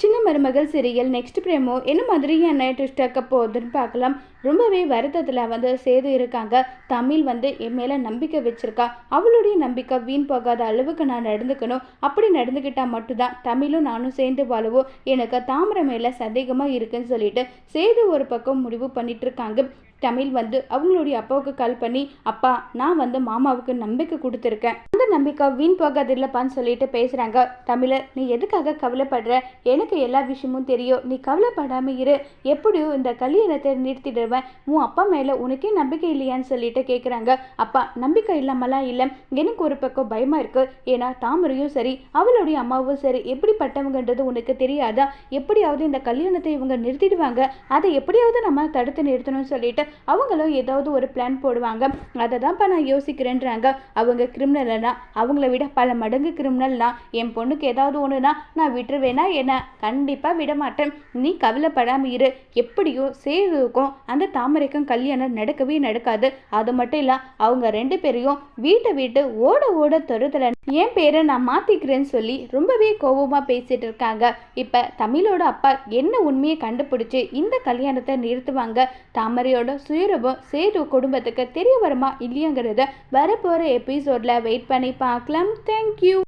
சின்ன மருமகள் serial next பிரேமோ என்ன மாதிரியான ட்விஸ்ட் ஆக்க போகுதுன்னு பார்க்கலாம். ரொம்பவே வருத்தத்தில் வந்து சேது இருக்காங்க. தமிழ் வந்து என் மேலே நம்பிக்கை வச்சுருக்கா. அவளுடைய நம்பிக்கை வீண் போகாத அளவுக்கு நான் நடந்துக்கணும். அப்படி நடந்துக்கிட்டால் மட்டும்தான் தமிழும் நானும் சேர்ந்து வாழவும். எனக்கு தாமரை மேலே சந்தேகமாக இருக்குன்னு சொல்லிட்டு சேது ஒரு பக்கம் முடிவு பண்ணிட்டு இருக்காங்க. தமிழ் வந்து அவங்களுடைய அப்பாவுக்கு கால் பண்ணி அப்பா நான் வந்து மாமாவுக்கு நம்பிக்கை கொடுத்துருக்கேன். அந்த நம்பிக்கை வீண் போகாது இல்லப்பான்னு சொல்லிட்டு பேசுகிறாங்க தமிழர் நீ எதுக்காக கவலைப்படுற? எனக்கு எல்லா விஷயமும் தெரியும். நீ கவலைப்படாமல் இரு. எப்படியோ இந்த கல்யாணத்தை நிறுத்திடுவேன். உன் அப்பா மேலே உனக்கே நம்பிக்கை இல்லையான்னு சொல்லிட்டு கேட்குறாங்க அப்பா நம்பிக்கை இல்லாமலாம் இல்லை. எனக்கு ஒரு பக்கம் பயமாக இருக்குது ஏன்னா தாமரையும் சரி அவளுடைய அம்மாவும் சரி. எப்படிப்பட்டவங்கன்றது உனக்கு தெரியாதா? எப்படியாவது இந்த கல்யாணத்தை இவங்க நிறுத்திடுவாங்க. அதை எப்படியாவது நம்ம தடுத்து நிறுத்தணும்னு சொல்லிட்டு அவங்களும் ஏதாவது ஒரு பிளான் போடுவாங்க. அதை தான்ப்பா நான் யோசிக்கிறேன்றாங்க. அவங்க கிரிமினல்னா அவங்கள விட பல மடங்கு கிரிமினல்னா என் பொண்ணுக்கு ஏதாவது ஒன்றுனா நான் விட்டுருவேனா என்ன? கண்டிப்பாக விட மாட்டேன் நீ கவலைப்படாமல் இரு. எப்படியோ சேதுக்கும் அந்த தாமரைக்கும் கல்யாணம் நடக்கவே நடக்காது. அது மட்டும் இல்லை அவங்க ரெண்டு பேரையும் வீட்டை விட்டு ஓட ஓட தொடுதல என் பேரை நான் மாற்றிக்கிறேன்னு சொல்லி ரொம்பவே கோபமாக பேசிகிட்டு இருக்காங்க. இப்போ தமிழோட அப்பா என்ன உண்மையை கண்டுபிடிச்சி இந்த கல்யாணத்தை நிறுத்துவாங்க? தாமரையோட சுயரூபம் சேது குடும்பத்துக்கு தெரிய வருமா இல்லையங்கிறத வரப்போகிற எபிசோடில் வெயிட் பண்ணி பார்க்கலாம். தேங்க்யூ